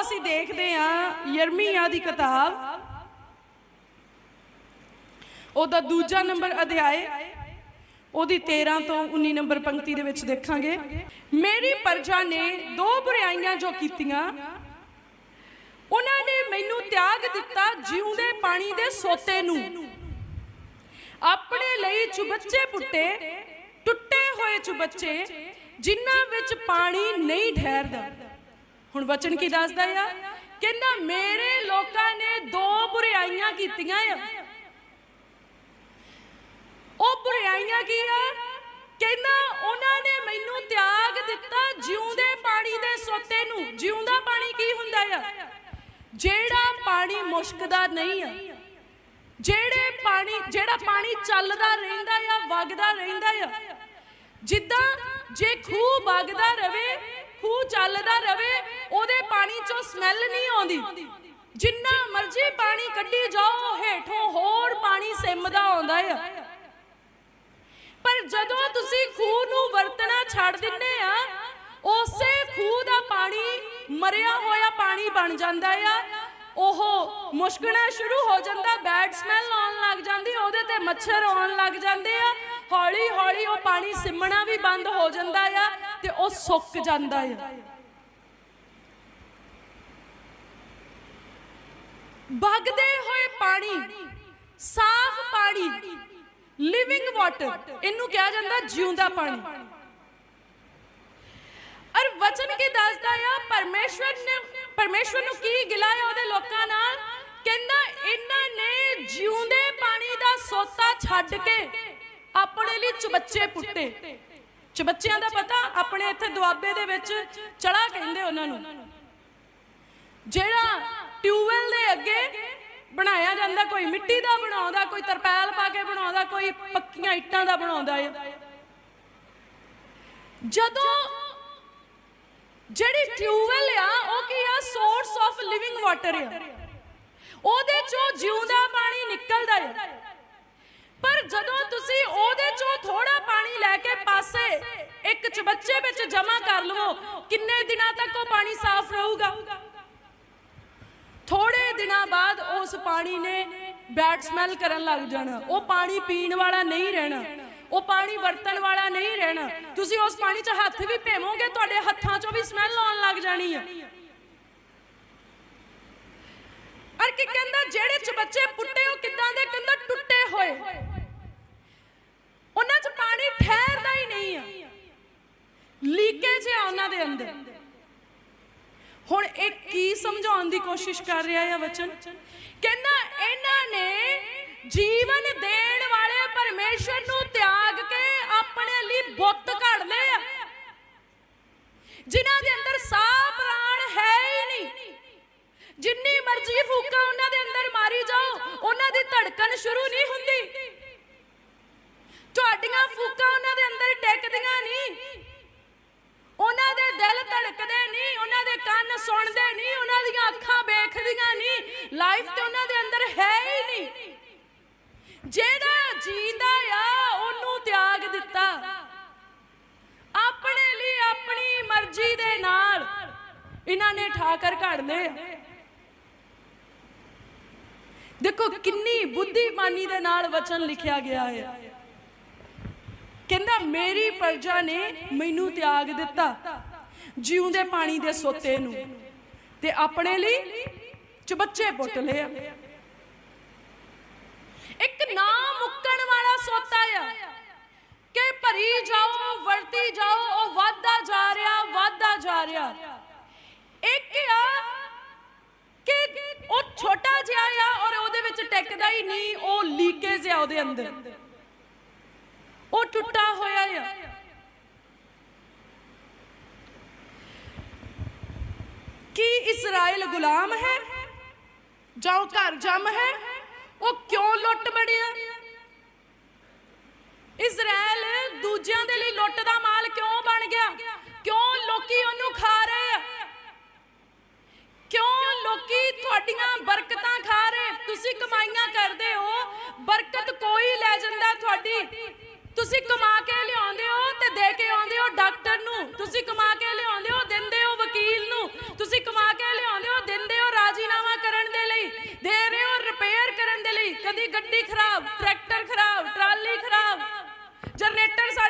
ਅਸੀਂ ਦੇਖਦੇ ਹਾਂ ਯਰਮੀਆ ਦੀ ਕਿਤਾਬ। ਉਹਦਾ ਦੂਜਾ ਨੰਬਰ ਅਧਿਆਏ, ਉਹਦੀ 13 ਤੋਂ 19 ਨੰਬਰ ਪੰਕਤੀ ਦੇ ਵਿੱਚ ਦੇਖਾਂਗੇ। ਮੇਰੀ ਪਰਜਾ ਨੇ ਦੋ ਬੁਰਾਈਆਂ ਜੋ ਕੀਤੀਆਂ, ਉਹਨਾਂ ਨੇ ਮੈਨੂੰ ਤਿਆਗ ਦਿੱਤਾ ਜਿਉਂਦੇ ਪਾਣੀ ਦੇ ਸੋਤੇ ਨੂੰ। ਆਪਣੇ ਲਈ ਚੁਬੱਚੇ ਪੁੱਟੇ, ਟੁੱਟੇ ਹੋਏ ਚੁਬੱਚੇ, ਜਿਨ੍ਹਾਂ ਵਿੱਚ ਪਾਣੀ ਨਹੀਂ ਠਹਿਰਦਾ। ਹੁਣ ਵਚਨ ਕੀ ਦੱਸਦਾ ਆ? ਕਹਿੰਦਾ, ਮੇਰੇ ਲੋਕਾਂ ਨੇ ਦੋ ਬੁਰਾਈਆਂ ਕੀਤੀਆਂ ਆ। ਉਹ ਬੁਰਾਈਆਂ ਕੀ ਆ? ਕਹਿੰਦਾ, ਉਹਨਾਂ ਨੇ ਮੈਨੂੰ ਤਿਆਗ ਦਿੱਤਾ ਜਿਉਂਦੇ ਪਾਣੀ ਦੇ ਸੋਤੇ ਨੂੰ। ਜਿਉਂਦਾ ਪਾਣੀ ਕੀ ਹੁੰਦਾ ਆ? ਜਿਹੜਾ ਪਾਣੀ ਮੁਸ਼ਕਦਾ ਨਹੀਂ ਆ। ਜਿਹੜੇ ਪਾਣੀ, ਜਿਹੜਾ ਪਾਣੀ ਚੱਲਦਾ ਰਹਿੰਦਾ ਆ, ਵਗਦਾ ਰਹਿੰਦਾ ਆ। ਜਿੱਦਾਂ ਜੇ ਖੂਹ ਵਗਦਾ ਰਵੇ, ਖੂਹ ਚੱਲਦਾ ਰਵੇ ਉਹਦੇ ਪਾਣੀ ਚੋਂ ਸਮੈਲ ਨਹੀਂ ਆਉਂਦੀ। ਜਿੰਨਾ ਮਰਜ਼ੀ ਪਾਣੀ ਕੱਢੀ ਜਾਓ, ਹੇਠੋਂ ਹੋਰ ਪਾਣੀ ਸਿਮਦਾ ਆਉਂਦਾ ਆ। ਪਰ ਜਦੋਂ ਤੁਸੀਂ ਖੂਹ ਨੂੰ ਵਰਤਣਾ ਛੱਡ ਦਿੰਦੇ ਆ, ਉਸੇ ਖੂਹ ਦਾ ਪਾਣੀ, ਮਰਿਆ ਹੋਇਆ ਪਾਣੀ ਬਣ ਜਾਂਦਾ ਆ। ਉਹ ਮੁਸ਼ਕਣਾ ਸ਼ੁਰੂ ਹੋ ਜਾਂਦਾ ਬੈਡ ਸਮੈਲ ਆਉਣ ਲੱਗ ਜਾਂਦੀ, ਉਹਦੇ ਤੇ ਮੱਛਰ ਆਉਣ ਲੱਗ ਜਾਂਦੇ ਆ। ਹੌਲੀ ਹੌਲੀ ਉਹ ਪਾਣੀ ਸਿਮਣਾ ਵੀ ਬੰਦ ਹੋ ਜਾਂਦਾ ਆ ਤੇ ਉਹ ਸੁੱਕ ਜਾਂਦਾ ਆ। ਵਗਦੇ ਹੋਏ ਪਾਣੀ, ਸਾਫ਼ ਪਾਣੀ ਲਿਵਿੰਗ ਵਾਟਰ ਇਹਨੂੰ ਕਿਹਾ ਜਾਂਦਾ ਜਿਉਂਦਾ ਪਾਣੀ। ਅਰ ਵਚਨ ਕੀ ਦੱਸਦਾ ਆ? ਪਰਮੇਸ਼ਵਰ ਨੇ, ਪਰਮੇਸ਼ਵਰ ਨੂੰ ਕੀ ਗਿਲਾ ਉਹਦੇ ਲੋਕਾਂ ਨਾਲ? ਕਹਿੰਦਾ, ਇਹਨਾਂ ਨੇ ਜਿਉਂਦੇ ਪਾਣੀ ਦਾ ਸੋਤਾ ਛੱਡ ਕੇ ਆਪਣੇ ਲਈ ਚਬੱਚੇ ਪੁੱਟੇ। ਚਬੱਚਿਆਂ ਦਾ ਪਤਾ, ਆਪਣੇ ਇੱਥੇ ਦੁਆਬੇ ਦੇ ਵਿੱਚ ਚੜਾ ਕਹਿੰਦੇ ਉਹਨਾਂ ਨੂੰ। ਜਿਹੜਾ ਟਿਊਬਵੈਲ ਦੇ ਅੱਗੇ ਬਣਾਇਆ ਜਾਂਦਾ, ਕੋਈ ਮਿੱਟੀ ਦਾ ਬਣਾਉਂਦਾ, ਕੋਈ ਤਰਪੈਲ ਪਾ ਕੇ ਬਣਾਉਂਦਾ, ਕੋਈ ਪੱਕੀਆਂ ਇੱਟਾਂ ਦਾ ਬਣਾਉਂਦਾ ਹੈ ਜਦੋਂ ਜਿਹੜੀ ਟਿਊਬਵੈਲ ਆ, ਉਹ ਕੀ ਆ? ਸੋਰਸ ਆਫ ਲਿਵਿੰਗ ਵਾਟਰ ਆ। ਉਹਦੇ ਚੋਂ ਜਿਉਂਦਾ ਪਾਣੀ ਨਿਕਲਦਾ ਹੈ ਪਰ ਜਦੋਂ ਤੁਸੀਂ ਉਹਦੇ ਚੋਂ ਥੋੜਾ ਪਾਣੀ ਲੈ ਕੇ ਪਾਸੇ ਇੱਕ ਚਬੱਚੇ ਵਿੱਚ ਜਮਾ ਕਰ ਲਵੋ, ਕਿੰਨੇ ਦਿਨਾਂ ਤੱਕ ਉਹ ਪਾਣੀ ਸਾਫ਼ ਰਹੂਗਾ? ਥੋੜੇ ਦਿਨਾਂ ਬਾਅਦ ਉਸ ਪਾਣੀ ਨੇ ਬੈਡ ਸਮੈਲ ਕਰਨ ਲੱਗ ਜਾਣਾ। ਉਹ ਪਾਣੀ ਪੀਣ ਵਾਲਾ ਨਹੀਂ ਰਹਿਣਾ। ਉਹ ਪਾਣੀ ਵਰਤਣ ਵਾਲਾ ਨਹੀਂ ਰਹਿਣਾ। ਤੁਸੀਂ ਉਸ ਪਾਣੀ 'ਚ ਹੱਥ ਵੀ ਭੇਵੋਗੇ, ਤੁਹਾਡੇ ਹੱਥਾਂ 'ਚੋਂ ਵੀ ਸਮੈਲ ਆਉਣ ਲੱਗ ਜਾਣੀ ਆ। ਅਰ ਕੀ ਕਹਿੰਦਾ, ਜਿਹੜੇ ਚ ਬੱਚੇ ਪੁੱਟੇ, ਉਹ ਕਿਦਾਂ ਦੇ ਕਹਿੰਦਾ ਟੁੱਟੇ ਹੋਏ। ਉਹਨਾਂ 'ਚ ਪਾਣੀ ਠਹਿਰਦਾ ਹੀ ਨਹੀਂ ਆ। ਲੀਕੇਜ ਆ ਉਹਨਾਂ ਦੇ ਅੰਦਰ। ਸਮਝਾਉਣ ਦੀ ਕੋਸ਼ਿਸ਼ ਕਰ ਰਿਹਾ ਹੈ ਵਚਨ। ਕਹਿੰਦਾ, ਇਹਨਾਂ ਨੇ ਜੀਵਨ ਦੇਣ ਵਾਲੇ ਪਰਮੇਸ਼ਰ ਨੂੰ ਤਿਆਗ ਕੇ ਆਪਣੇ ਲਈ ਬੁੱਤ ਘੜ ਲਏ ਆ। ਜਿਨ੍ਹਾਂ ਦੇ ਅੰਦਰ ਸਾਹ ਪ੍ਰਾਣ ਹੈ ਹੀ ਨਹੀਂ। ਜਿੰਨੀ ਮਰਜ਼ੀ ਫੂਕਾਂ ਉਹਨਾਂ ਦੇ ਅੰਦਰ ਮਾਰੀ ਜਾਓ, ਉਹਨਾਂ ਦੀ ਧੜਕਣ ਸ਼ੁਰੂ ਨਹੀਂ ਹੁੰਦੀ। ਤੁਹਾਡੀਆਂ ਫੂਕਾਂ ਉਹਨਾਂ ਦੇ ਅੰਦਰ ਟਿਕਦੀਆਂ ਨਹੀਂ ਉਹਨਾਂ ਦੇ ਦਿਲ ਧੜਕਦੇ ਨਹੀਂ ਉਹਨਾਂ ਦੇ ਕੰਨ ਸੁਣਦੇ ਨਹੀਂ, ਉਹਨਾਂ ਦੀਆਂ ਅੱਖਾਂ ਵੇਖਦੀਆਂ ਨਹੀਂ। ਲਾਈਫ ਤੇ ਉਹਨਾਂ ਦੇ ਅੰਦਰ ਹੈ ਹੀ ਨਹੀਂ। ਜਿਹੜਾ ਜੀਂਦਾ ਆ, ਉਹਨੂੰ ਤਿਆਗ ਦਿੱਤਾ। ਆਪਣੇ ਲਈ ਆਪਣੀ ਮਰਜ਼ੀ ਦੇ ਨਾਲ ਇਹਨਾਂ ਨੇ ਠਾਕਰ ਘੜ ਲਏ ਦੇਖੋ, ਕਿੰਨੀ ਬੁੱਧੀਮਾਨੀ ਦੇ ਨਾਲ ਵਚਨ ਲਿਖਿਆ ਗਿਆ ਹੈ। ਕਹਿੰਦਾ, ਮੇਰੀ ਪ੍ਰਜਾ ਨੇ ਮੈਨੂੰ ਤਿਆਗ ਦਿੱਤਾ। ਜਿਉਂਦੇ ਪਾਣੀ ਦੇ ਸੋਤੇ ਨੂੰ। ਤੇ ਆਪਣੇ ਲਈ ਚਬੱਚੇ ਪੁੱਟ ਲਿਆ ਇੱਕ ਨਾ ਮੁੱਕਣ ਵਾਲਾ ਸੋਤਾ ਆ। ਕਿ ਭਰੀ ਜਾਓ, ਵਰਤੀ ਜਾਓ, ਉਹ ਵਾਧਾ ਜਾ ਰਿਹਾ, ਵਾਧਾ ਜਾ ਰਿਹਾ। ਇੱਕ ਆ ਕਿ ਉਹ ਛੋਟਾ ਜਿਹਾ ਆ ਔਰ ਉਹਦੇ ਵਿੱਚ ਟਿਕਦਾ ਹੀ ਨਹੀਂ, ਉਹ ਲੀਕੇਜ ਆ ਉਹਦੇ ਅੰਦਰ। ਉਹ ਟੁੱਟਾ ਹੋਇਆ ਆ। ਕੀ ਇਸਰਾਇਲ ਗੁਲਾਮ ਹੈ? ਜਾਂ ਉਹ ਘਰ ਜੰਮ ਹੈ? ਉਹ ਕਿਉਂ ਲੁੱਟ ਬੜਿਆ ਇਸਰਾਇਲ ਦੂਜਿਆਂ ਦੇ ਲਈ ਲੁੱਟ ਦਾ ਮਾਲ ਕਿਉਂ ਬਣ ਗਿਆ? ਕਿਉਂ ਲੋਕੀ ਉਹਨੂੰ ਖਾ ਰਹੇ ਆ? ਕਿਉਂ ਲੋਕੀ ਤੁਹਾਡੀਆਂ ਬਰਕਤਾਂ ਖਾ ਰਹੇ? ਤੁਸੀਂ ਕਮਾਈਆਂ ਕਰਦੇ ਹੋ। ਬਰਕਤ ਕੋਈ ਲੈ ਜਾਂਦਾ ਤੁਹਾਡੀ। ਤੁਸੀਂ ਕਮਾ ਕੇ ਲਿਆਉਂਦੇ ਹੋ ਤੇ ਦੇ ਕੇ ਆਉਂਦੇ ਹੋ ਡਾਕਟਰ ਨੂੰ ਤੁਸੀਂ ਕਮਾ ਕੇ ਲਿਆਉਂਦੇ ਹੋ ਨੂੰ। ਤੁਸੀਂ ਕਮਾ ਕੇ ਲਿਆਉਂਦੇ ਹੋ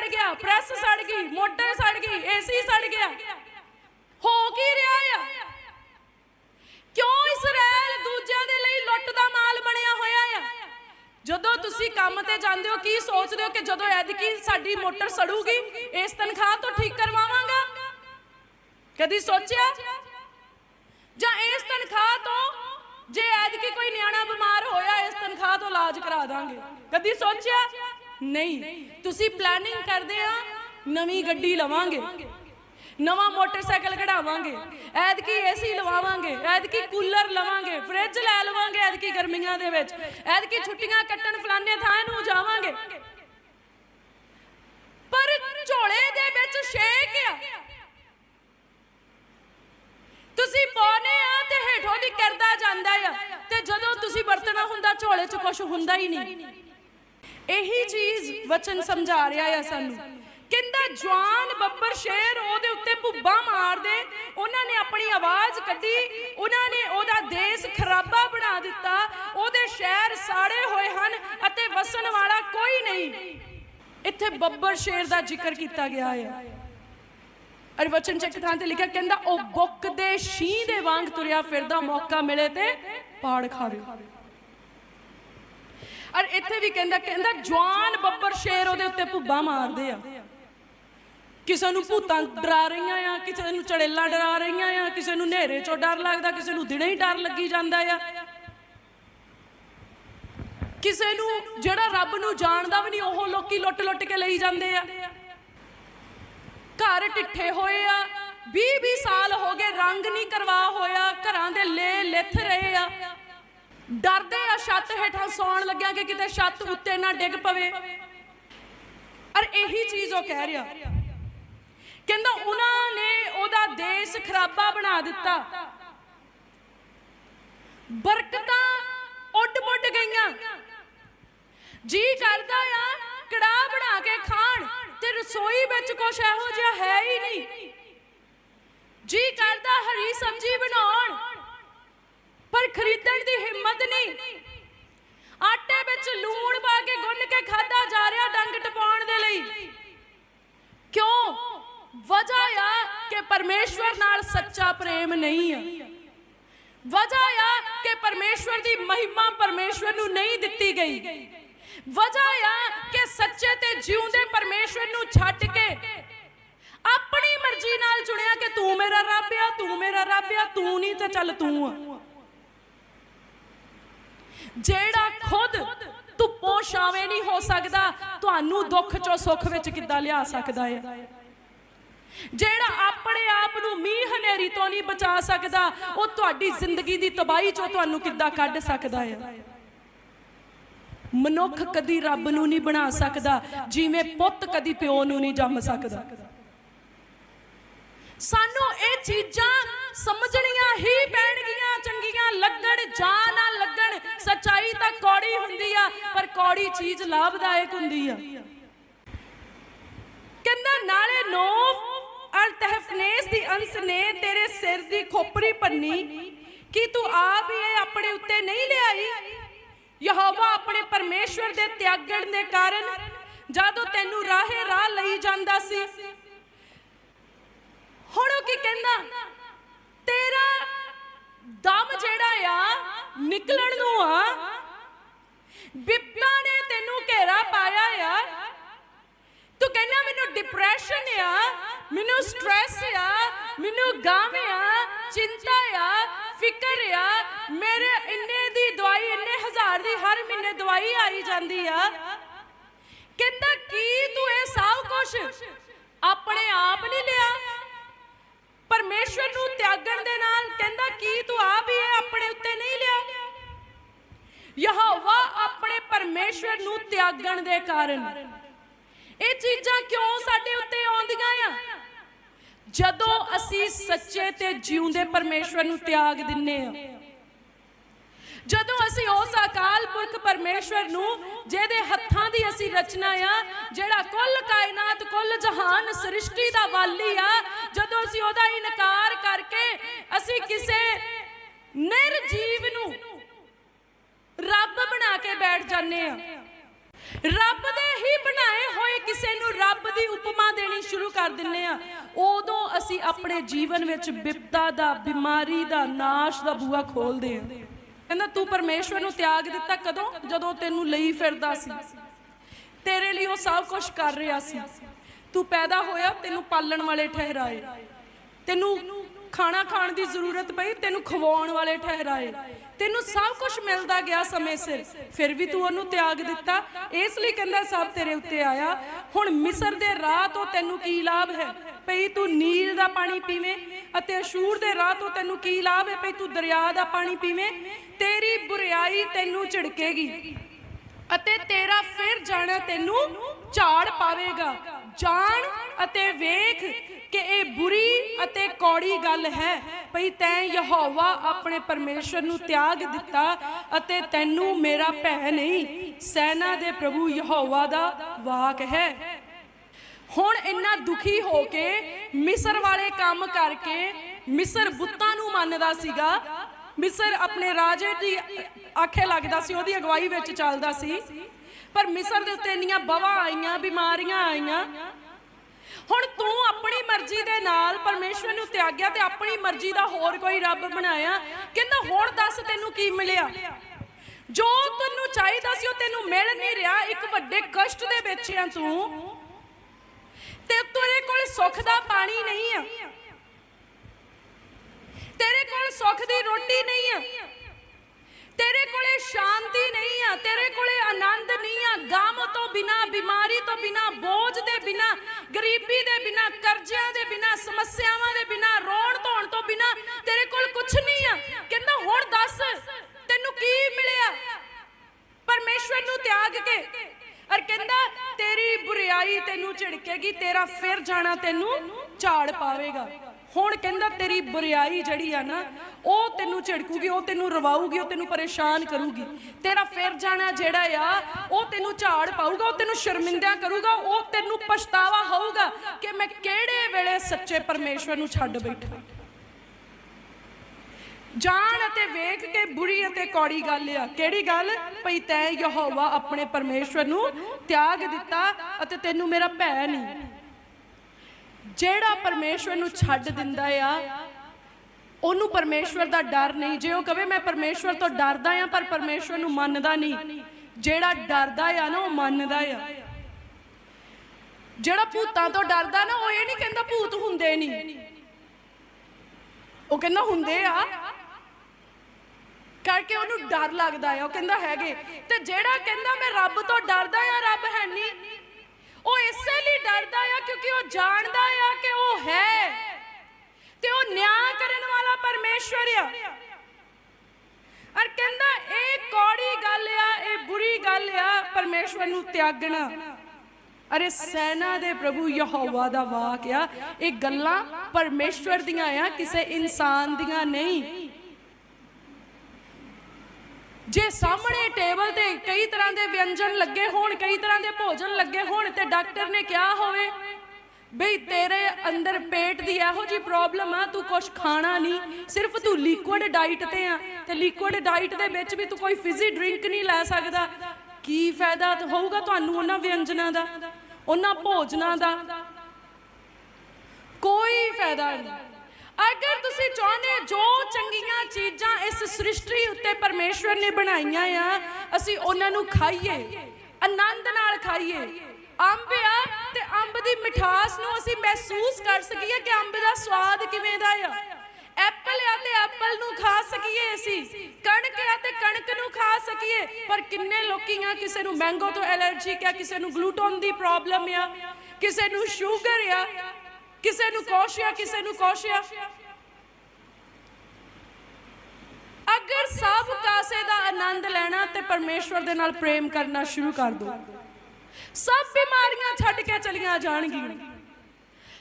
ਸੜ ਗਿਆ, ਪ੍ਰੈਸ ਸੜ ਗਈ, ਮੋਟਰ ਸੜ ਗਈ ਏਸੀ ਸੜ ਗਿਆ। ਹੋ ਕੀ ਰਿਹਾ ਆ? ਕਿਉਂ ਇਸਰਾਇਲ ਦੂਜਿਆਂ ਦੇ ਲਈ ਲੁੱਟ ਦਾ ਮਾਲ ਬਣਿਆ ਹੋਇਆ ਆ? ਜਦੋਂ ਤੁਸੀਂ ਕੰਮ ਤੇ ਜਾਂਦੇ ਹੋ, ਕੀ ਸੋਚਦੇ ਹੋ ਕਿ ਜਦੋਂ ਐਦਕੀ ਸਾਡੀ ਮੋਟਰ ਸੜੂਗੀ, ਇਸ ਤਨਖਾਹ ਤੋਂ ਠੀਕ ਕਰਵਾਵਾਂਗਾ? ਕਦੀ ਸੋਚਿਆ? ਜਾਂ ਇਸ ਤਨਖਾਹ ਤੋਂ ਜੇ ਐਦਕੀ ਕੋਈ ਨਿਆਣਾ ਬਿਮਾਰ ਹੋਇਆ, ਇਸ ਤਨਖਾਹ ਤੋਂ ਇਲਾਜ ਕਰਾ ਦਾਂਗੇ। ਕਦੀ ਸੋਚਿਆ? ਨਹੀਂ, ਤੁਸੀਂ ਪਲੈਨਿੰਗ ਕਰਦੇ ਆ, ਨਵੀਂ ਗੱਡੀ ਲਵਾਂਗੇ। ਨਵਾਂ ਮੋਟਰਸਾਈਕਲ ਕਢਾਵਾਂਗੇ। ਐਦਕੀ ਏਸੀ ਲਵਾਵਾਂਗੇ ਐਦਕੀ ਕੂਲਰ ਲਵਾਂਗੇ ਫ੍ਰਿਜ ਲੈ ਲਵਾਂਗੇ ਐਦਕੀ ਗਰਮੀਆਂ ਦੇ ਵਿੱਚ। ਐਦਕੀ ਛੁੱਟੀਆਂ ਕੱਟਣ ਫਲਾਣੇ ਥਾਂ ਨੂੰ ਜਾਵਾਂਗੇ। ਪਰ ਝੋਲੇ ਦੇ ਵਿੱਚ ਛੇਕ ਆ। ਤੁਸੀਂ ਪਾਉਨੇ ਆ ਤੇ ਹੇਠੋਂ ਦੀ ਕਰਦਾ ਜਾਂਦਾ ਆ। ਤੇ ਜਦੋਂ ਤੁਸੀਂ ਵਰਤਣਾ ਹੁੰਦਾ, ਝੋਲੇ 'ਚ ਕੁਝ ਹੁੰਦਾ ਹੀ ਨਹੀਂ। ਇਹੀ ਚੀਜ਼ ਵਚਨ ਸਮਝਾ ਰਿਹਾ ਆ ਸਾਨੂੰ। ਕਹਿੰਦਾ ਜਵਾਨ ਬੱਬਰ ਸ਼ੇਰ ਉਹਦੇ ਉੱਤੇ ਭੁੱਬਾ ਮਾਰਦੇ ਉਹਨਾਂ ਨੇ ਆਪਣੀ ਆਵਾਜ਼ ਕੱਢੀ। ਉਹਨਾਂ ਨੇ ਉਹਦਾ ਦੇਸ਼ ਖਰਾਬਾ ਬਣਾ ਦਿੱਤਾ। ਉਹਦੇ ਸ਼ਹਿਰ ਸਾੜੇ ਹੋਏ ਹਨ ਅਤੇ ਵਸਣ ਵਾਲਾ ਕੋਈ ਨਹੀਂ। ਇੱਥੇ ਬੱਬਰ ਸ਼ੇਰ ਦਾ ਜ਼ਿਕਰ ਕੀਤਾ ਗਿਆ ਹੈ। ਅਰ ਵਚਨ ਚ ਇੱਕ ਥਾਂ ਤੇ ਲਿਖਿਆ ਕਹਿੰਦਾ ਉਹ ਬੁੱਕ ਦੇ ਸ਼ੀਂ ਦੇ ਵਾਂਗ ਤੁਰਿਆ ਫਿਰਦਾ ਮੌਕਾ ਮਿਲੇ ਤੇ ਪਾੜ ਖਾਵੇ ਅਰ ਇੱਥੇ ਵੀ ਕਹਿੰਦਾ ਕਹਿੰਦਾ ਜਵਾਨ ਬੱਬਰ ਸ਼ੇਰ ਉਹਦੇ ਉੱਤੇ ਭੁੱਬਾ ਮਾਰਦੇ ਆ। ਕਿਸੇ ਨੂੰ ਭੂਤਾਂ ਡਰਾ ਰਹੀਆਂ ਆ, ਕਿਸੇ ਨੂੰ ਚੜੇਲਾਂ ਡਰਾ ਰਹੀਆਂ ਆ, ਕਿਸੇ ਨੂੰ ਹਨੇਰੇ ਚੋਂ ਡਰ ਲੱਗਦਾ, ਕਿਸੇ ਨੂੰ ਦਿਨੇ ਹੀ ਡਰ ਲੱਗੀ ਜਾਂਦਾ ਆ। ਕਿਸੇ ਨੂੰ ਜਿਹੜਾ ਰੱਬ ਨੂੰ ਜਾਣਦਾ ਵੀ ਨਹੀਂ, ਉਹ ਲੋਕੀ ਲੁੱਟ ਲੁੱਟ ਕੇ ਲਈ ਜਾਂਦੇ ਆ। ਘਰ ਟਿੱਠੇ ਹੋਏ ਆ 20 20 ਸਾਲ ਹੋ ਗਏ ਰੰਗ ਨਹੀਂ ਕਰਵਾ ਹੋਇਆ, ਘਰਾਂ ਦੇ ਲੇ ਲਿਥ ਰਹੇ ਆ। ਡਰਦੇ ਆ, ਛੱਤ ਹੇਠਾਂ ਸੌਣ ਲੱਗਿਆ ਕਿ ਕਿਤੇ ਛੱਤ ਉੱਤੇ ਨਾ ਡਿੱਗ ਪਵੇ। ਅਰ ਇਹੀ ਚੀਜ਼ ਉਹ ਕਹਿ ਰਿਹਾ। ਕਹਿੰਦਾ ਉਹਨਾਂ ਨੇ ਉਹਦਾ ਦੇਸ਼ ਖਰਾਬਾ ਬਣਾ ਦਿੱਤਾ। ਬਰਕਤਾਂ ਉੱਡ-ਪੁੱਡ ਗਈਆਂ। ਜੀ ਕਰਦਾ ਆ ਕੜਾਹ ਬਣਾ ਕੇ ਖਾਣ ਤੇ ਰਸੋਈ ਵਿੱਚ ਕੁਛ ਇਹੋ ਜਿਹਾ ਹੈ ਹੀ ਨਹੀਂ। ਜੀ ਕਰਦਾ ਹਰੀ ਸਬਜ਼ੀ ਬਣਾਉਣ ਪਰ ਖਰੀਦਣ ਦੀ ਹਿੰਮਤ ਨਹੀਂ। ਆਟੇ ਵਿੱਚ ਲੂਣ ਪਾ ਕੇ ਗੁੰਨ ਕੇ ਖਾਦਾ ਜਾ ਰਿਹਾ ਡੰਗ ਟਪਾਉਣ ਦੇ ਲਈ। ਕਿਉਂ? ਵਜ੍ਹਾ ਆ ਕਿ ਪਰਮੇਸ਼ਵਰ ਨਾਲ ਸੱਚਾ ਪ੍ਰੇਮ ਨਹੀਂ ਆ। ਵਜ੍ਹਾ ਆ ਕਿ ਪਰਮੇਸ਼ਵਰ ਦੀ ਮਹਿਮਾ ਪਰਮੇਸ਼ਵਰ ਨੂੰ ਨਹੀਂ ਦਿੱਤੀ ਗਈ। ਵਜ੍ਹਾ ਆ ਕਿ ਸੱਚੇ ਤੇ ਜਿਉਂਦੇ ਪਰਮੇਸ਼ਵਰ ਨੂੰ ਛੱਡ ਕੇ ਆਪਣੀ ਮਰਜ਼ੀ ਨਾਲ ਚੁਣਿਆ ਕਿ ਤੂੰ ਮੇਰਾ ਰੱਬ ਆ, ਤੂੰ ਮੇਰਾ ਰੱਬ ਆ, ਤੂੰ ਨਹੀਂ ਤੇ ਚੱਲ ਤੂੰ ਆ। ਜਿਹੜਾ ਖੁਦ ਧੁੱਪੋਂ ਛਾਵੇਂ ਨਹੀਂ ਹੋ ਸਕਦਾ, ਤੁਹਾਨੂੰ ਦੁੱਖ ਚੋਂ ਸੁੱਖ ਵਿੱਚ ਕਿੱਦਾਂ ਲਿਆ ਸਕਦਾ ਹੈ ਜਿਹੜਾ ਆਪਣੇ ਆਪ ਨੂੰ ਮੀਂਹ ਹਨੇਰੀ ਤੋਂ ਨਹੀਂ ਬਚਾ ਸਕਦਾ, ਉਹ ਤੁਹਾਡੀ ਜ਼ਿੰਦਗੀ ਦੀ ਤਬਾਹੀ ਚੋਂ ਤੁਹਾਨੂੰ ਕਿੱਦਾਂ ਕੱਢ ਸਕਦਾ ਹੈ ਮਨੁੱਖ ਕਦੀ ਰੱਬ ਨੂੰ ਨਹੀਂ ਬਣਾ ਸਕਦਾ, ਜਿਵੇਂ ਪੁੱਤ ਕਦੀ ਪਿਓ ਨੂੰ ਨਹੀਂ ਜੰਮ ਸਕਦਾ। ਸਾਨੂੰ ਇਹ ਚੀਜ਼ਾਂ ਸਮਝਣੀਆਂ ਹੀ ਪੈਣਗੀਆਂ, ਚੰਗੀਆਂ ਲੱਗਣ ਜਾਂ ਨਾ ਲੱਗਣ ਸੱਚਾਈ ਤਾਂ ਕੌੜੀ ਹੁੰਦੀ ਆ, ਪਰ ਕੌੜੀ ਚੀਜ਼ ਲਾਭਦਾਇਕ ਹੁੰਦੀ ਆ। ਕਹਿੰਦਾ, ਨਾਲੇ ਨੋਫ ਅਰ ਤਹਫਨੇਸ ਦੀ ਅੰਸ ਨੇ ਤੇਰੇ ਸਿਰ ਦੀ ਖੋਪਰੀ ਪੰਨੀ ਕੀ ਤੂੰ ਆਪ ਇਹ ਆਪਣੇ ਉੱਤੇ ਨਹੀਂ ਲਿਆਈ? ਯਹੋਵਾ ਆਪਣੇ ਪਰਮੇਸ਼ਵਰ ਦੇ ਤਿਆਗਣ ਦੇ ਕਾਰਨ ਜਦੋਂ ਤੈਨੂੰ ਰਾਹੇ ਰਾਹ ਲਈ ਜਾਂਦਾ ਸੀ। ਹੁਣ ਉਹ ਕੀ ਕਹਿੰਦਾ? ਤੇਰਾ ਦਮ ਜਿਹੜਾ ਆ, ਨਿਕਲਣ ਨੂੰ ਆ। ਬਿਪਤਾ ਨੇ ਤੈਨੂੰ ਘੇਰਾ ਪਾਇਆ ਆ। ਤੂੰ ਕਹਿੰਦਾ ਮੈਨੂੰ ਡਿਪਰੈਸ਼ਨ ਆ, ਮੈਨੂੰ ਸਟ੍ਰੈਸ ਆ, ਮੈਨੂੰ ਗਮ ਆ, ਚਿੰਤਾ ਆ, ਫਿਕਰ ਆ। ਮੇਰੇ ਇੰਨੇ ਦੀ ਦਵਾਈ, ਇੰਨੇ ਹਜ਼ਾਰ ਦੀ ਹਰ ਮਹੀਨੇ ਦਵਾਈ ਆਈ ਜਾਂਦੀ ਆ। ਕਹਿੰਦਾ, ਕੀ ਤੂੰ ਇਹ ਸਭ ਕੁਝ ਆਪਣੇ ਆਪ ਨਹੀਂ ਲਿਆ? ਪਰਮੇਸ਼ਵਰ ਨੂੰ ਤਿਆਗਣ ਦੇ ਨਾਲ ਕਹਿੰਦਾ, ਕੀ ਤੂੰ ਆਪ ਹੀ ਇਹ ਆਪਣੇ ਉੱਤੇ ਨਹੀਂ ਲਿਆ? ਯਹੋਵਾ ਆਪਣੇ ਪਰਮੇਸ਼ਵਰ ਨੂੰ ਤਿਆਗਣ ਦੇ ਕਾਰਨ। ਇਹ ਚੀਜ਼ਾਂ ਕਿਉਂ ਸਾਡੇ ਉੱਤੇ ਆਉਂਦੀਆਂ ਆ? ਜਦੋਂ ਅਸੀਂ ਸੱਚੇ ਤੇ ਜਿਉਂਦੇ ਪਰਮੇਸ਼ਵਰ ਨੂੰ ਤਿਆਗ ਦਿੰਨੇ ਆ। ਜਦੋਂ ਅਸੀਂ ਉਸ ਅਕਾਲ ਪੁਰਖ ਪਰਮੇਸ਼ਵਰ ਨੂੰ, ਜਿਹਦੇ ਹੱਥਾਂ ਦੀ ਅਸੀਂ ਰਚਨਾ ਆ, ਜਿਹੜਾ ਕੁੱਲ ਕਾਇਨਾਤ, ਕੁੱਲ ਜਹਾਨ, ਸ੍ਰਿਸ਼ਟੀ ਦਾ ਵਾਲੀ ਆ ਜਦੋਂ ਅਸੀਂ ਉਹਦਾ ਇਨਕਾਰ ਕਰਕੇ ਅਸੀਂ ਕਿਸੇ ਨਿਰਜੀਵ ਨੂੰ ਰੱਬ ਬਣਾ ਕੇ ਬੈਠ ਜਾਂਦੇ ਆ ਰੱਬ ਦੇ ਹੀ ਬਣਾਏ ਹੋਏ ਕਿਸੇ ਨੂੰ ਰੱਬ ਦੀ ਉਪਮਾ ਦੇਣੀ ਸ਼ੁਰੂ ਕਰ ਦਿੰਨੇ ਆ ਉਦੋਂ ਅਸੀਂ ਆਪਣੇ ਜੀਵਨ ਵਿੱਚ ਵਿਪਤਾ ਦਾ, ਬਿਮਾਰੀ ਦਾ, ਨਾਸ਼ ਦਾ ਬੂਆ ਖੋਲਦੇ ਆ ਕਹਿੰਦਾ, ਤੂੰ ਪਰਮੇਸ਼ਵਰ ਨੂੰ ਤਿਆਗ ਦਿੱਤਾ ਕਦੋਂ? ਜਦੋਂ ਤੈਨੂੰ ਲਈ ਫਿਰਦਾ ਸੀ। ਤੇਰੇ ਲਈ ਉਹ ਸਭ ਕੁਝ ਕਰ ਰਿਹਾ ਸੀ। ਤੂੰ ਪੈਦਾ ਹੋਇਆ, ਤੈਨੂੰ ਪਾਲਣ ਵਾਲੇ ਠਹਿਰਾਏ। ਤੈਨੂੰ ਖਾਣਾ ਖਾਣ ਦੀ ਜ਼ਰੂਰਤ ਪਈ, ਤੈਨੂੰ ਖਵਾਉਣ ਵਾਲੇ ਠਹਿਰਾਏ। ਤੈਨੂੰ ਸਭ ਕੁਝ ਮਿਲਦਾ ਗਿਆ ਸਮੇਂ ਸਿਰ। ਫਿਰ ਵੀ ਤੂੰ ਉਹਨੂੰ ਤਿਆਗ ਦਿੱਤਾ। ਇਸ ਲਈ ਕਹਿੰਦਾ, ਸਭ ਤੇਰੇ ਉੱਤੇ ਆਇਆ। ਹੁਣ ਮਿਸਰ ਦੇ ਰਾਹ ਤੋਂ ਤੈਨੂੰ ਕੀ ਲਾਭ ਹੈ? ਭਈ ਤੂੰ ਨੀਲ ਦਾ ਪਾਣੀ ਪੀਵੇਂ ਅਤੇ ਅਸ਼ੂਰ ਦੇ ਰਾਹ ਤੋਂ ਤੈਨੂੰ ਕੀ ਲਾਭ ਹੈ? ਭਈ ਤੂੰ ਦਰਿਆ ਦਾ ਪਾਣੀ ਪੀਵੇਂ। ਤੇਰੀ ਬੁਰੀਾਈ ਤੈਨੂੰ ਝਿੜਕੇਗੀ ਅਤੇ ਤੇਰਾ ਫਿਰ ਜਾਣਾ ਤੈਨੂੰ ਝਾੜ ਪਾਵੇਗਾ। ਜਾਣ ਅਤੇ ਵੇਖ ਕਿ ਇਹ ਬੁਰੀ ਅਤੇ ਕੌੜੀ ਗੱਲ ਹੈ। ਭਈ ਤੈਂ ਯਹੋਵਾ ਆਪਣੇ ਪਰਮੇਸ਼ਰ ਨੂੰ ਤਿਆਗ ਦਿੱਤਾ ਅਤੇ ਤੈਨੂੰ ਮੇਰਾ ਭੈ ਨਹੀਂ, ਸੈਨਾ ਦੇ ਪ੍ਰਭੂ ਯਹੋਵਾ ਦਾ ਵਾਕ ਹੈ। ਹੁਣ ਇੰਨਾ ਦੁਖੀ ਹੋ ਕੇ ਮਿਸਰ ਵਾਲੇ ਕੰਮ ਕਰਕੇ ਮਿਸਰ ਬੁੱਤਾਂ ਨੂੰ ਮੰਨਦਾ ਸੀਗਾ। ਮਿਸਰ ਆਪਣੇ ਰਾਜੇ ਦੀ ਆਖੇ ਲੱਗਦਾ ਸੀ, ਉਹਦੀ ਅਗਵਾਈ ਵਿੱਚ ਚੱਲਦਾ ਸੀ। ਪਰ ਮਿਸਰ ਦੇ ਉੱਤੇ ਇੰਨੀਆਂ ਬਵਾਂ ਆਈਆਂ, ਬਿਮਾਰੀਆਂ ਆਈਆਂ। ਹੁਣ ਤੂੰ ਆਪਣੀ ਮਰਜ਼ੀ ਦੇ ਨਾਲ ਪਰਮੇਸ਼ਵਰ ਨੂੰ ਤਿਆਗਿਆ ਤੇ ਆਪਣੀ ਮਰਜ਼ੀ ਦਾ ਹੋਰ ਕੋਈ ਰੱਬ ਬਣਾਇਆ? ਕਹਿੰਦਾ, ਹੁਣ ਦੱਸ ਤੈਨੂੰ ਕੀ ਮਿਲਿਆ? ਜੋ ਤੈਨੂੰ ਚਾਹੀਦਾ ਸੀ ਉਹ ਤੈਨੂੰ ਮਿਲ ਨਹੀਂ ਰਿਹਾ, ਇੱਕ ਵੱਡੇ ਕਸ਼ਟ ਦੇ ਵਿੱਚ ਆ ਤੂੰ। ਤੇ ਤੇਰੇ ਕੋਲ ਸੁੱਖ ਦਾ ਪਾਣੀ ਨਹੀਂ ਆ। ਤੇਰੇ ਕੋਲ ਸੁੱਖ ਦੀ ਰੋਟੀ ਨਹੀਂ ਆ। ਤੇਰੇ ਕੋਲੇ ਸ਼ਾਂਤੀ ਨਹੀਂ ਆ, ਤੇਰੇ ਕੋਲੇ ਆਨੰਦ ਨਹੀਂ ਆ। ਗਮ ਤੋਂ ਬਿਨਾ, ਬਿਮਾਰੀ ਤੋਂ ਬਿਨਾ, ਬੋਝ ਦੇ ਬਿਨਾ, ਗਰੀਬੀ ਦੇ ਬਿਨਾ, ਕਰਜ਼ਿਆਂ ਦੇ ਬਿਨਾ, ਸਮੱਸਿਆਵਾਂ ਦੇ ਬਿਨਾ, ਰੋਣ ਧੋਣ ਤੋਂ ਬਿਨਾ ਤੇਰੇ ਕੋਲ ਕੁਝ ਨਹੀਂ ਆ। ਕਹਿੰਦਾ, ਹੁਣ ਦੱਸ, ਤੈਨੂੰ ਕੀ ਮਿਲਿਆ? ਪਰਮੇਸ਼ਵਰ ਨੂੰ ਤਿਆਗ ਕੇ ਔਰ ਕਹਿੰਦਾ, ਤੇਰੀ ਬੁਰੀਾਈ ਤੈਨੂੰ ਝਿੜਕੇਗੀ, ਤੇਰਾ ਫਿਰ ਜਾਣਾ ਤੈਨੂੰ ਝਾੜ ਪਾਵੇਗਾ। ਹੁਣ ਕਹਿੰਦਾ, ਤੇਰੀ ਬੁਰੀਾਈ ਜਿਹੜੀ ਆ ਨਾ ਉਹ ਤੈਨੂੰ ਝਿੜਕੂਗੀ, ਉਹ ਤੈਨੂੰ ਰਵਾਊਗੀ, ਉਹ ਤੈਨੂੰ ਪਰੇਸ਼ਾਨ ਕਰੂਗੀ। ਤੇਰਾ ਫਿਰ ਜਾਣਾ ਜਿਹੜਾ ਆ, ਉਹ ਤੈਨੂੰ ਝਾੜ ਪਾਊਗਾ, ਉਹ ਤੈਨੂੰ ਸ਼ਰਮਿੰਦਾ ਕਰੂਗਾ, ਉਹ ਤੈਨੂੰ ਪਛਤਾਵਾ ਹੋਊਗਾ ਕਿ ਮੈਂ ਕਿਹੜੇ ਵੇਲੇ ਸੱਚੇ ਪਰਮੇਸ਼ਵਰ ਨੂੰ ਛੱਡ ਬੈਠਾ। ਜਾਣ ਅਤੇ ਵੇਖ ਕੇ ਬੁਰੀ ਅਤੇ ਕੌੜੀ ਗੱਲ ਆ। ਕਿਹੜੀ ਗੱਲ? ਭਈ ਤੈ ਯਹੋਵਾ ਆਪਣੇ ਪਰਮੇਸ਼ਵਰ ਨੂੰ ਤਿਆਗ ਦਿੱਤਾ ਅਤੇ ਤੈਨੂੰ ਮੇਰਾ ਭੈ ਨਹੀਂ। ਜਿਹੜਾ ਪਰਮੇਸ਼ਵਰ ਨੂੰ ਛੱਡ ਦਿੰਦਾ ਆ ਉਹਨੂੰ ਪਰਮੇਸ਼ਵਰ ਦਾ ਡਰ ਨਹੀਂ। ਜੇ ਉਹ ਕਵੇ, ਮੈਂ ਪਰਮੇਸ਼ਵਰ ਤੋਂ ਡਰਦਾ ਆ, ਪਰ ਪਰਮੇਸ਼ਵਰ ਨੂੰ ਮੰਨਦਾ ਨਹੀਂ। ਜਿਹੜਾ ਡਰਦਾ ਆ ਨਾ, ਉਹ ਮੰਨਦਾ ਆ। ਜਿਹੜਾ ਭੂਤਾਂ ਤੋਂ ਡਰਦਾ ਨਾ, ਉਹ ਇਹ ਨਹੀਂ ਕਹਿੰਦਾ ਭੂਤ ਹੁੰਦੇ ਨਹੀਂ। ਉਹ ਕਹਿੰਦਾ ਹੁੰਦੇ ਆ। ਕਰਕੇ ਉਹਨੂੰ ਡਰ ਲੱਗਦਾ ਆ। ਉਹ ਕਹਿੰਦਾ ਹੈਗੇ। ਤੇ ਜਿਹੜਾ ਕਹਿੰਦਾ, ਮੈਂ ਰੱਬ ਤੋਂ ਡਰਦਾ ਆ, ਰੱਬ ਹੈ ਨਹੀਂ। ਉਹ ਇਸੇ ਲਈ ਡਰਦਾ ਆ ਕਿਉਂਕਿ ਉਹ ਜਾਣਦਾ ਆ ਕਿ ਉਹ ਹੈ। ਤੇ ਉਹ ਨਿਆਂ ਕਰਨ ਵਾਲਾ ਪਰਮੇਸ਼ਵਰ ਆ। ਔਰ ਕਹਿੰਦਾ, ਇਹ ਕੌੜੀ ਗੱਲ ਆ, ਇਹ ਬੁਰੀ ਗੱਲ ਆ, ਪਰਮੇਸ਼ਵਰ ਨੂੰ ਤਿਆਗਣਾ। ਅਰੇ ਸੈਨਾ ਦੇ ਪ੍ਰਭੂ ਯਹੋਵਾ ਦਾ ਵਾਕ ਆ, ਇਹ ਗੱਲਾਂ ਪਰਮੇਸ਼ਵਰ ਦੀਆਂ ਆ, ਕਿਸੇ ਇਨਸਾਨ ਦੀਆਂ ਨਹੀਂ। ਜੇ ਸਾਹਮਣੇ ਟੇਬਲ ਤੇ ਕਈ ਤਰ੍ਹਾਂ ਦੇ ਵਿਅੰਜਨ ਲੱਗੇ ਹੋਣ, ਕਈ ਤਰ੍ਹਾਂ ਦੇ ਭੋਜਨ ਲੱਗੇ ਹੋਣ ਤੇ ਡਾਕਟਰ ਨੇ ਕਿਹਾ ਹੋਵੇ ਬਈ ਤੇਰੇ ਅੰਦਰ ਪੇਟ ਦੀ ਇਹੋ ਜੀ ਪ੍ਰੋਬਲਮ ਆ, ਤੂੰ ਕੁਝ ਖਾਣਾ ਨਹੀਂ, ਸਿਰਫ ਤੂੰ ਲਿਕੁਇਡ ਡਾਈਟ ਤੇ ਆ, ਤੇ ਲਿਕੁਇਡ ਡਾਈਟ ਦੇ ਵਿੱਚ ਵੀ ਤੂੰ ਕੋਈ ਫਿਜ਼ੀ ਡਰਿੰਕ ਨਹੀਂ ਲੈ ਸਕਦਾ। ਕੀ ਫਾਇਦਾ ਹੋਊਗਾ ਤੁਹਾਨੂੰ ਉਹਨਾਂ ਵਿਅੰਜਨਾਂ ਦਾ, ਉਹਨਾਂ ਭੋਜਨਾਂ ਦਾ। ਕੋਈ ਫਾਇਦਾ ਨਹੀਂ। ਅਗਰ ਤੁਸੀਂ ਚਾਹੁੰਦੇ ਜੋ ਚੰਗੀਆਂ ਚੀਜ਼ਾਂ ਇਸ ਸ੍ਰਿਸ਼ਟੀ ਉੱਤੇ ਪਰਮੇਸ਼ਵਰ ਨੇ ਬਣਾਈਆਂ ਆ, ਅਸੀਂ ਉਹਨਾਂ ਨੂੰ ਖਾਈਏ, ਆਨੰਦ ਨਾਲ ਖਾਈਏ। ਅੰਬ ਆ ਤੇ ਅੰਬ ਦੀ ਮਿਠਾਸ ਨੂੰ ਅਸੀਂ ਮਹਿਸੂਸ ਕਰ ਸਕੀਏ ਕਿ ਅੰਬ ਦਾ ਸਵਾਦ ਕਿਵੇਂ ਦਾ ਆ। ਐਪਲ ਆ ਤੇ ਐਪਲ ਨੂੰ ਖਾ ਸਕੀਏ ਅਸੀਂ, ਕਣਕ ਆ ਤੇ ਕਣਕ ਨੂੰ ਖਾ ਸਕੀਏ। ਪਰ ਕਿੰਨੇ ਲੋਕੀ ਆ, ਕਿਸੇ ਨੂੰ ਮੈਂਗੋ ਤੋਂ ਐਲਰਜੀ ਆ, ਕਿਸੇ ਨੂੰ ਗਲੂਟਨ ਦੀ ਪ੍ਰੋਬਲਮ ਆ, ਕਿਸੇ ਨੂੰ ਸ਼ੂਗਰ ਆ, ਕਿਸੇ ਨੂੰ ਕੁਛ ਆ, ਕਿਸੇ ਨੂੰ ਕੁਛ ਆ। ਅਗਰ ਸਭ ਕਾਸੇ ਦਾ ਆਨੰਦ ਲੈਣਾ ਤੇ ਪਰਮੇਸ਼ਵਰ ਦੇ ਨਾਲ ਪ੍ਰੇਮ ਕਰਨਾ ਸ਼ੁਰੂ ਕਰ ਦੋ। ਸਭ ਬਿਮਾਰੀਆਂ ਛੱਡ ਕੇ ਚਲੀਆਂ ਜਾਣਗੀਆਂ।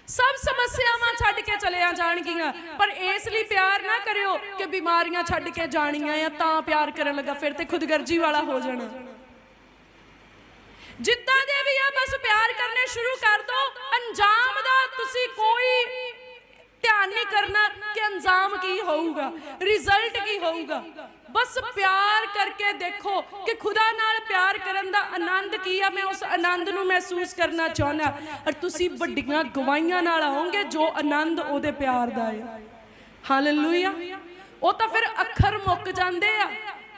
ਸਭ ਸਮੱਸਿਆਵਾਂ ਛੱਡ ਕੇ ਚਲੀਆਂ ਜਾਣਗੀਆਂ। ਪਰ ਇਸ ਲਈ ਪਿਆਰ ਨਾ ਕਰਿਓ ਕਿ ਬਿਮਾਰੀਆਂ ਛੱਡ ਕੇ ਜਾਣੀਆਂ ਆ, ਤਾਂ ਪਿਆਰ ਕਰਨ ਲੱਗਾ, ਫਿਰ ਤੇ ਖੁਦਗਰਜੀ ਵਾਲਾ ਹੋ ਜਾਣਾ। ਜਿੱਦਾਂ ਦੇ ਵੀ ਆ, ਬਸ ਪਿਆਰ ਕਰਨੇ ਸ਼ੁਰੂ ਕਰ ਦੋ। ਅੰਜਾਮ ਦਾ ਤੁਸੀਂ ਕੋਈ ਧਿਆਨ ਨਹੀਂ ਕਰਨਾ ਕਿ ਅੰਜਾਮ ਕੀ ਹੋਊਗਾ, ਰਿਜ਼ਲਟ ਕੀ ਹੋਊਗਾ। ਬਸ ਪਿਆਰ ਕਰਕੇ ਦੇਖੋ ਕਿ ਖੁਦਾ ਨਾਲ ਪਿਆਰ ਕਰਨ ਦਾ ਆਨੰਦ ਕੀ ਆ। ਮੈਂ ਉਸ ਆਨੰਦ ਨੂੰ ਮਹਿਸੂਸ ਕਰਨਾ ਚਾਹੁੰਦਾ। ਔਰ ਤੁਸੀਂ ਵੱਡੀਆਂ ਗਵਾਈਆਂ ਨਾਲ ਆਉਂਗੇ ਜੋ ਆਨੰਦ ਉਹਦੇ ਪਿਆਰ ਦਾ ਹੈ ਹਾਲੇਲੂਇਆ ਉਹ ਤਾਂ ਫਿਰ ਅੱਖਰ ਮੁੱਕ ਜਾਂਦੇ ਆ,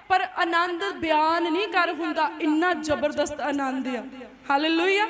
ਪਰ ਆਨੰਦ ਬਿਆਨ ਨਹੀਂ ਕਰ ਹੁੰਦਾ। ਇੰਨਾ ਜ਼ਬਰਦਸਤ ਆਨੰਦ ਆ। ਹਾਲੇਲੂਇਆ